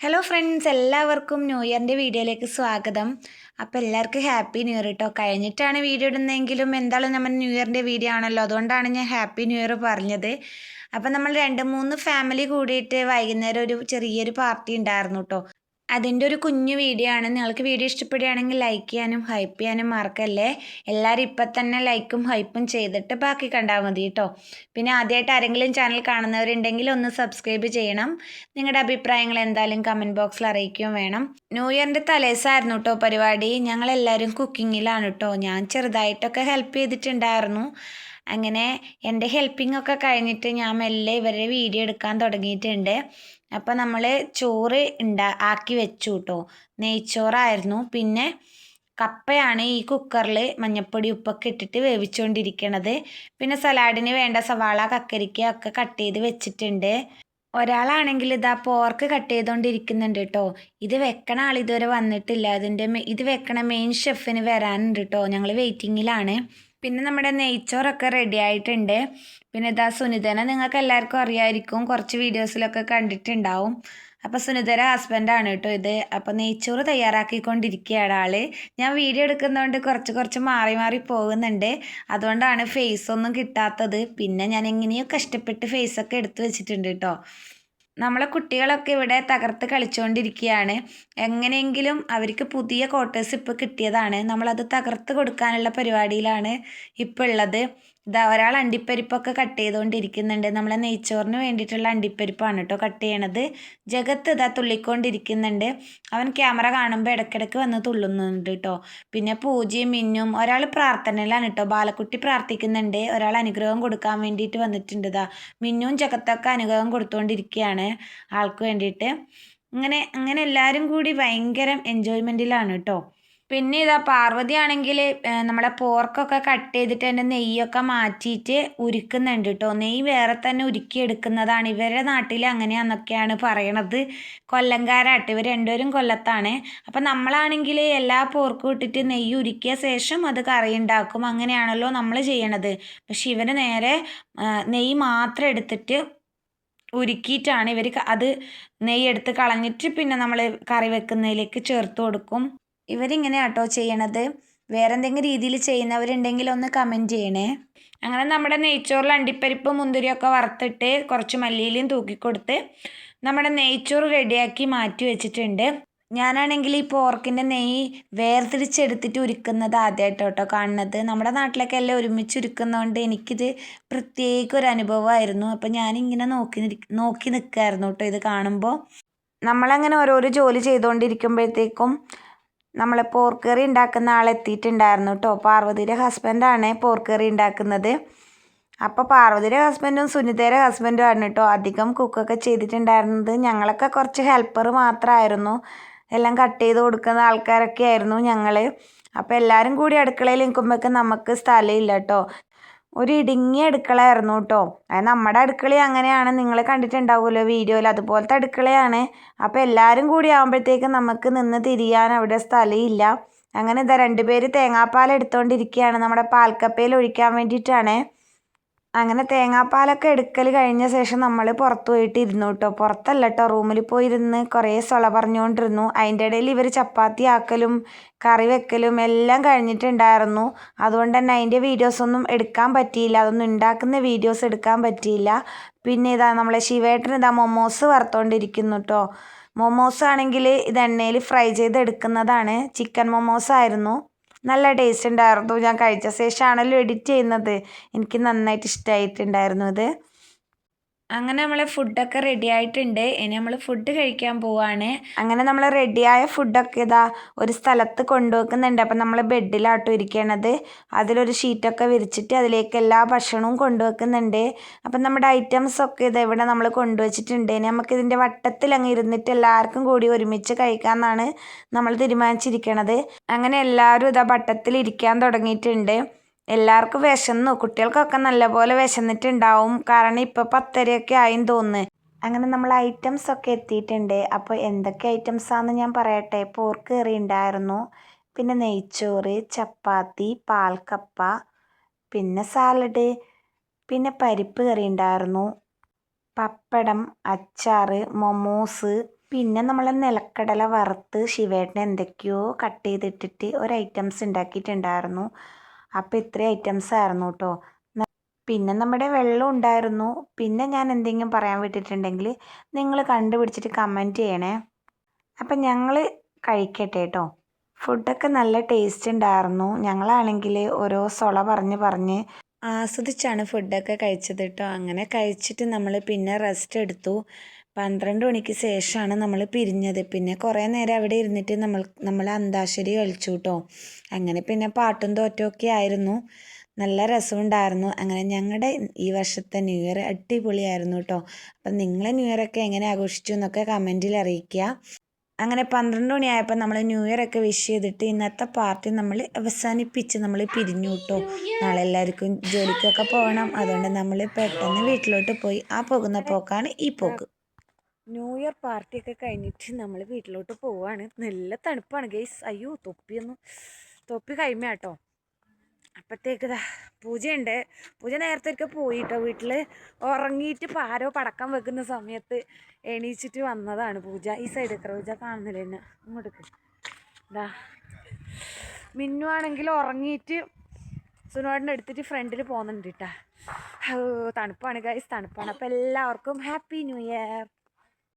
Hello friends എല്ലാവർക്കും new ഇയറിന്റെ വീഡിയോയിലേക്ക് സ്വാഗതം. അപ്പോൾ എല്ലാവർക്കും ഹാപ്പി ന്യൂ ഇയർ കേട്ടോ കഴിഞ്ഞിട്ടാണ് വീഡിയോ ഇടുന്നതെങ്കിലും എന്തായാലും നമ്മൾ ന്യൂ ഇയറിന്റെ വീഡിയോ ആണല്ലോ. അതുകൊണ്ടാണ് ഞാൻ ഹാപ്പി ന്യൂ ഇയർ പറഞ്ഞത്. അപ്പം നമ്മൾ രണ്ട് മൂന്ന് ഫാമിലി കൂടിയിട്ട് വൈകുന്നേരം ഒരു ചെറിയൊരു പാർട്ടി ഉണ്ടായിരുന്നു കേട്ടോ അതിന്റെ ഒരു കുഞ്ഞു വീഡിയോ ആണ്. നിങ്ങൾക്ക് വീഡിയോ ഇഷ്ടപ്പെടുകയാണെങ്കിൽ ലൈക്ക് ചെയ്യാനും ഹൈപ്പ് ചെയ്യാനും മറക്കല്ലേ? എല്ലാവരും ഇപ്പം തന്നെ ലൈക്കും ഹൈപ്പും ചെയ്തിട്ട് ബാക്കി കണ്ടാൽ മതി കേട്ടോ പിന്നെ ആദ്യമായിട്ട് ആരെങ്കിലും ചാനൽ കാണുന്നവരുണ്ടെങ്കിൽ ഒന്ന് സബ്സ്ക്രൈബ് ചെയ്യണം. നിങ്ങളുടെ അഭിപ്രായങ്ങൾ എന്തായാലും കമന്റ് ബോക്സിൽ അറിയിക്കുകയും വേണം. ന്യൂ ഇയറിന്റെ തലേസായിരുന്നു കേട്ടോ പരിപാടി. ഞങ്ങളെല്ലാവരും കുക്കിങ്ങിലാണ് കേട്ടോ ഞാൻ ചെറുതായിട്ടൊക്കെ ഹെൽപ്പ് ചെയ്തിട്ടുണ്ടായിരുന്നു. അങ്ങനെ എന്റെ ഹെൽപ്പിംഗ് ഒക്കെ കഴിഞ്ഞിട്ട് ഞാൻ മെല്ലെ ഇവരുടെ വീഡിയോ എടുക്കാൻ തുടങ്ങിയിട്ടുണ്ട്. അപ്പോൾ നമ്മൾ ചോറ് ഉണ്ടാ ആക്കി വെച്ചു കേട്ടോ നെയ്ച്ചോറായിരുന്നു. പിന്നെ കപ്പയാണ് ഈ കുക്കറിൽ മഞ്ഞപ്പൊടി ഉപ്പൊക്കെ ഇട്ടിട്ട് വേവിച്ചുകൊണ്ടിരിക്കണത് പിന്നെ സലാഡിന് വേണ്ട സവാള കക്കരിക്ക ഒക്കെ കട്ട് ചെയ്ത് വെച്ചിട്ടുണ്ട്. ഒരാളാണെങ്കിൽ ഇതാ പോർക്ക് കട്ട് ചെയ്തുകൊണ്ടിരിക്കുന്നുണ്ട് കേട്ടോ ഇത് വെക്കണ ആൾ ഇതുവരെ വന്നിട്ടില്ല. അതിന്റെ ഇത് വെക്കണ മെയിൻ ഷെഫിന് വരാനുണ്ട് കേട്ടോ ഞങ്ങൾ വെയിറ്റിങ്ങിലാണ് പിന്നെ നമ്മുടെ നെയ്ച്ചോറൊക്കെ റെഡി ആയിട്ടുണ്ട്. പിന്നെ ഇതാ സുനിതനെ നിങ്ങൾക്ക് എല്ലാവർക്കും അറിയാമായിരിക്കും കുറച്ച് വീഡിയോസിലൊക്കെ കണ്ടിട്ടുണ്ടാവും. അപ്പോൾ സുനിതര ഹസ്ബൻഡാണ് കേട്ടോ ഇത്. അപ്പോൾ നെയ്ച്ചോറ് തയ്യാറാക്കിക്കൊണ്ടിരിക്കുകയാണ് ആൾ. ഞാൻ വീഡിയോ എടുക്കുന്നതുകൊണ്ട് കുറച്ച് കുറച്ച് മാറി മാറി പോകുന്നുണ്ട്. അതുകൊണ്ടാണ് ഫേസ് ഒന്നും കിട്ടാത്തത്. പിന്നെ ഞാൻ എങ്ങനെയോ കഷ്ടപ്പെട്ട് ഫേസൊക്കെ എടുത്തു വെച്ചിട്ടുണ്ട് കേട്ടോ. നമ്മളെ കുട്ടികളൊക്കെ ഇവിടെ തകർത്ത് കളിച്ചുകൊണ്ടിരിക്കുകയാണ് എങ്ങനെയെങ്കിലും അവർക്ക് പുതിയ ക്വാർട്ടേഴ്സ് ഇപ്പോൾ കിട്ടിയതാണ്. നമ്മളത് തകർത്ത് കൊടുക്കാനുള്ള പരിപാടിയിലാണ് ഇപ്പോൾ ഉള്ളത്. ഇതാ ഒരാൾ അണ്ടിപ്പരിപ്പൊക്കെ കട്ട് ചെയ്തുകൊണ്ടിരിക്കുന്നുണ്ട് നമ്മളെ നെയ്ച്ചോറിന് വേണ്ടിയിട്ടുള്ള അണ്ടിപ്പരിപ്പാണ് കേട്ടോ കട്ട് ചെയ്യണത്. ജഗത്ത് ഇതാ തുള്ളിക്കൊണ്ടിരിക്കുന്നുണ്ട്. അവൻ ക്യാമറ കാണുമ്പോൾ ഇടയ്ക്കിടയ്ക്ക് വന്ന് തുള്ളുന്നുണ്ട് കേട്ടോ പിന്നെ പൂജയും മിന്നും ഒരാൾ പ്രാർത്ഥനയിലാണ് കേട്ടോ ബാലക്കുട്ടി പ്രാർത്ഥിക്കുന്നുണ്ട്. ഒരാൾ അനുഗ്രഹം കൊടുക്കാൻ വേണ്ടിയിട്ട് വന്നിട്ടുണ്ട് ഇതാ മിന്നും ജഗത്തൊക്കെ അനുഗ്രഹം കൊടുത്തുകൊണ്ടിരിക്കുകയാണ് ആൾക്ക് വേണ്ടിയിട്ട്. അങ്ങനെ അങ്ങനെ എല്ലാവരും കൂടി ഭയങ്കര എൻജോയ്മെന്റിലാണ് കേട്ടോ പിന്നെ ഇതാ പാർവതി ആണെങ്കിൽ നമ്മളെ പോർക്കൊക്കെ കട്ട് ചെയ്തിട്ട് അതിന്റെ നെയ്യൊക്കെ മാറ്റിയിട്ട് ഉരുക്കുന്നുണ്ട് കേട്ടോ നെയ്യ് വേറെ തന്നെ ഉരുക്കി എടുക്കുന്നതാണ്. ഇവരുടെ നാട്ടിൽ അങ്ങനെയാണെന്നൊക്കെയാണ് പറയണത്. കൊല്ലംകാരാട്ട്. ഇവർ രണ്ടുപേരും കൊല്ലത്താണ്. അപ്പം നമ്മളാണെങ്കിൽ എല്ലാ പോർക്കും ഇട്ടിട്ട് നെയ്യ് ഉരുക്കിയ ശേഷം അത് കറി ഉണ്ടാക്കും. അങ്ങനെയാണല്ലോ നമ്മൾ ചെയ്യണത്. പക്ഷെ ഇവർ നേരെ നെയ്യ് മാത്രം എടുത്തിട്ട് ഉരുക്കിയിട്ടാണ് ഇവർ അത് നെയ്യ് എടുത്ത് കളഞ്ഞിട്ട് പിന്നെ നമ്മൾ കറി വെക്കുന്നതിലേക്ക് ചേർത്ത് കൊടുക്കും. ഇവരിങ്ങനെ ആട്ടോ ചെയ്യണത്. വേറെ എന്തെങ്കിലും രീതിയിൽ ചെയ്യുന്നവരുണ്ടെങ്കിൽ ഒന്ന് കമന്റ് ചെയ്യണേ. അങ്ങനെ നമ്മുടെ നെയ്ച്ചോറിൽ അണ്ടിപ്പരിപ്പ് മുന്തിരിയൊക്കെ വറുത്തിട്ട് കുറച്ച് മല്ലിയിലും തൂക്കിക്കൊടുത്ത് നമ്മുടെ നെയ്ച്ചോറ് റെഡിയാക്കി മാറ്റി വെച്ചിട്ടുണ്ട്. ഞാനാണെങ്കിൽ ഈ പോർക്കിന്റെ നെയ്യ് വേർതിരിച്ചെടുത്തിട്ട് ഉരുക്കുന്നത് ആദ്യമായിട്ട് കേട്ടോ കാണുന്നത്. നമ്മുടെ നാട്ടിലൊക്കെ എല്ലാം ഒരുമിച്ച് ഉരുക്കുന്നതുകൊണ്ട് എനിക്കിത് പ്രത്യേക ഒരു അനുഭവമായിരുന്നു. അപ്പം ഞാനിങ്ങനെ നോക്കി നോക്കി നിൽക്കുമായിരുന്നു കേട്ടോ ഇത് കാണുമ്പോൾ. നമ്മളങ്ങനെ ഓരോരോ ജോലി ചെയ്തുകൊണ്ടിരിക്കുമ്പോഴത്തേക്കും നമ്മൾ പോർക്കറി കറി ഉണ്ടാക്കുന്ന ആൾ എത്തിയിട്ടുണ്ടായിരുന്നു കേട്ടോ പാർവതിയുടെ ഹസ്ബൻഡാണ് പോർക്ക് കറി ഉണ്ടാക്കുന്നത് അപ്പോൾ പാർവതിയുടെ ഹസ്ബൻഡും സുനിതയുടെ ഹസ്ബൻഡും ആണ് കേട്ടോ അധികം കുക്കൊക്കെ ചെയ്തിട്ടുണ്ടായിരുന്നത്. ഞങ്ങളൊക്കെ കുറച്ച് ഹെൽപ്പർ മാത്രമായിരുന്നു എല്ലാം കട്ട് ചെയ്ത് കൊടുക്കുന്ന ആൾക്കാരൊക്കെ ആയിരുന്നു ഞങ്ങൾ അപ്പോൾ എല്ലാവരും കൂടി അടുക്കളയിൽ നിൽക്കുമ്പോഴേക്കും നമുക്ക് സ്ഥലമില്ല കേട്ടോ ഒരു ഇടുങ്ങിയ അടുക്കളയായിരുന്നു കേട്ടോ. അത് നമ്മുടെ അടുക്കള അങ്ങനെയാണ്. നിങ്ങൾ കണ്ടിട്ടുണ്ടാവുമല്ലോ വീഡിയോയിൽ അതുപോലത്തെ അടുക്കളയാണ്. അപ്പോൾ എല്ലാവരും കൂടി ആകുമ്പോഴത്തേക്കും നമുക്ക് നിന്ന് തിരിയാൻ അവിടെ സ്ഥലമില്ല. അങ്ങനെ ഇതാ രണ്ടുപേര് തേങ്ങാപ്പാൽ എടുത്തുകൊണ്ടിരിക്കുകയാണ് നമ്മുടെ പാൽക്കപ്പയിൽ ഒഴിക്കാൻ വേണ്ടിയിട്ടാണ്. അങ്ങനെ തേങ്ങാപ്പാലൊക്കെ എടുക്കൽ കഴിഞ്ഞ ശേഷം നമ്മൾ പുറത്ത് പോയിട്ട് ഇരുന്നു കേട്ടോ. പുറത്തല്ല കേട്ടോ റൂമിൽ പോയി ഇരുന്ന് കുറേ സൊള പറഞ്ഞുകൊണ്ടിരുന്നു. അതിന്റെ ഇടയിൽ ഇവർ ചപ്പാത്തി ആക്കലും കറി വെക്കലും എല്ലാം കഴിഞ്ഞിട്ടുണ്ടായിരുന്നു. അതുകൊണ്ട് തന്നെ അതിന്റെ വീഡിയോസൊന്നും എടുക്കാൻ പറ്റിയില്ല. അതൊന്നും ഉണ്ടാക്കുന്ന വീഡിയോസ് എടുക്കാൻ പറ്റിയില്ല. പിന്നെ ഇതാ നമ്മളെ ശിവേട്ടൻ ഇതാ മൊമോസ് വറുത്തോണ്ടിരിക്കുന്നു കേട്ടോ. മൊമോസ് ആണെങ്കിൽ ഇത് എണ്ണയിൽ ഫ്രൈ ചെയ്ത് എടുക്കുന്നതാണ്. ചിക്കൻ മൊമോസ് ആയിരുന്നു. നല്ല ടേസ്റ്റ് ഉണ്ടായിരുന്നു. ഞാൻ കഴിച്ച ശേഷമാണല്ലോ എഡിറ്റ് ചെയ്യുന്നത്. എനിക്ക് നന്നായിട്ട് ഇഷ്ടമായിട്ടുണ്ടായിരുന്നു ഇത്. അങ്ങനെ നമ്മളെ ഫുഡൊക്കെ റെഡി ആയിട്ടുണ്ട്. ഇനി നമ്മൾ ഫുഡ് കഴിക്കാൻ പോവാണ്. അങ്ങനെ നമ്മൾ റെഡിയായ ഫുഡൊക്കെ ഇതാ ഒരു സ്ഥലത്ത് കൊണ്ടുവെക്കുന്നുണ്ട്. അപ്പം നമ്മൾ ബെഡിലാട്ടോ ഇരിക്കണത്. അതിലൊരു ഷീറ്റൊക്കെ വിരിച്ചിട്ട് അതിലേക്ക് എല്ലാ ഭക്ഷണവും കൊണ്ടുവെക്കുന്നുണ്ട്. അപ്പം നമ്മുടെ ഐറ്റംസൊക്കെ ഇത് ഇവിടെ നമ്മൾ കൊണ്ടുവച്ചിട്ടുണ്ട്. ഇനി നമുക്ക് ഇതിന്റെ വട്ടത്തിൽ അങ്ങ് ഇരുന്നിട്ട് എല്ലാവർക്കും കൂടി ഒരുമിച്ച് കഴിക്കാമെന്നാണ് നമ്മൾ തീരുമാനിച്ചിരിക്കണത്. അങ്ങനെ എല്ലാവരും ഇതാ വട്ടത്തിൽ ഇരിക്കാൻ തുടങ്ങിയിട്ടുണ്ട്. എല്ലാവർക്കും വിശന്നു. കുട്ടികൾക്കൊക്കെ നല്ലപോലെ വിശന്നിട്ടുണ്ടാവും. കാരണം ഇപ്പോൾ പത്തരയൊക്കെ ആയും തോന്നുന്നു. അങ്ങനെ നമ്മൾ ഐറ്റംസ് ഒക്കെ എത്തിയിട്ടുണ്ട്. അപ്പോൾ എന്തൊക്കെ ഐറ്റംസ് ആണെന്ന് ഞാൻ പറയട്ടെ. പോർക്ക് കറി ഉണ്ടായിരുന്നു. പിന്നെ നെയ്ച്ചോറ് ചപ്പാത്തി പാൽക്കപ്പ പിന്നെ സാലഡ് പിന്നെ പരിപ്പ് കറി ഉണ്ടായിരുന്നു. പപ്പടം അച്ചാർ മൊമോസ് പിന്നെ നമ്മൾ നിലക്കടല വറുത്ത് ശിവേട്ടൻ എന്തൊക്കെയോ കട്ട് ചെയ്തിട്ടിട്ട് ഒരു ഐറ്റംസ് ഉണ്ടാക്കിയിട്ടുണ്ടായിരുന്നു. അപ്പോൾ ഇത്രയും ഐറ്റംസ് ആയിരുന്നു കേട്ടോ പിന്നെ നമ്മുടെ വെള്ളം ഉണ്ടായിരുന്നു. പിന്നെ ഞാൻ എന്തെങ്കിലും പറയാൻ വിട്ടിട്ടുണ്ടെങ്കിൽ നിങ്ങൾ കണ്ടുപിടിച്ചിട്ട് കമന്റ് ചെയ്യണേ. അപ്പം ഞങ്ങൾ കഴിക്കട്ടെ കേട്ടോ ഫുഡൊക്കെ നല്ല ടേസ്റ്റ് ഉണ്ടായിരുന്നു. ഞങ്ങളാണെങ്കിൽ ഓരോ സൊള പറഞ്ഞ് പറഞ്ഞ് ആസ്വദിച്ചാണ് ഫുഡൊക്കെ കഴിച്ചത് കേട്ടോ അങ്ങനെ കഴിച്ചിട്ട് നമ്മൾ പിന്നെ റെസ്റ്റ് എടുത്തു. പന്ത്രണ്ട് മണിക്ക് ശേഷമാണ് നമ്മൾ പിരിഞ്ഞത്. പിന്നെ കുറേ നേരം അവിടെ ഇരുന്നിട്ട് നമ്മൾ നമ്മൾ അന്താക്ഷരി കളിച്ചു കേട്ടോ അങ്ങനെ പിന്നെ പാട്ടും തോറ്റമൊക്കെ ആയിരുന്നു. നല്ല രസമുണ്ടായിരുന്നു. അങ്ങനെ ഞങ്ങളുടെ ഈ വർഷത്തെ ന്യൂ ഇയർ അടിപൊളിയായിരുന്നു കേട്ടോ അപ്പം നിങ്ങളെ ന്യൂ ഇയർ ഒക്കെ എങ്ങനെ ആഘോഷിച്ചു എന്നൊക്കെ കമന്റിൽ അറിയിക്കുക. അങ്ങനെ പന്ത്രണ്ട് മണിയായപ്പോൾ നമ്മൾ ന്യൂ ഇയർ ഒക്കെ വിഷ് ചെയ്തിട്ട് ഇന്നത്തെ പാർട്ടി നമ്മൾ അവസാനിപ്പിച്ച് നമ്മൾ പിരിഞ്ഞു കിട്ടോ നാളെ എല്ലാവർക്കും ജോലിക്കൊക്കെ പോകണം. അതുകൊണ്ട് നമ്മൾ പെട്ടെന്ന് വീട്ടിലോട്ട് പോയി. ആ പോകുന്ന പോക്കാണ് ഈ പോക്ക്. ന്യൂ ഇയർ പാർട്ടിയൊക്കെ കഴിഞ്ഞിട്ട് നമ്മൾ വീട്ടിലോട്ട് പോവാണ്. നല്ല തണുപ്പാണ് ഗെയ്സ് അയ്യോ തൊപ്പിയൊന്നും തൊപ്പി കൈമ കേട്ടോ അപ്പോഴത്തേക്ക് പൂജയുണ്ട്. പൂജ നേരത്തെ ഒക്കെ പോയിട്ടോ വീട്ടിൽ ഉറങ്ങിയിട്ട് പാരോ പടക്കം വെക്കുന്ന സമയത്ത് എണീച്ചിട്ട് വന്നതാണ് പൂജ. ഈ സൈഡ് എത്ര പൂജ കാണുന്നില്ല എന്നെ? ഇങ്ങോട്ടേക്ക് ഇതാ മിന്നു ആണെങ്കിൽ ഉറങ്ങിയിട്ട് സുനോടിനെ എടുത്തിട്ട് ഫ്രണ്ടിൽ പോകുന്നുണ്ട് കേട്ടാ തണുപ്പാണ് ഗൈസ് തണുപ്പാണ്. അപ്പോൾ എല്ലാവർക്കും ഹാപ്പി ന്യൂ ഇയർ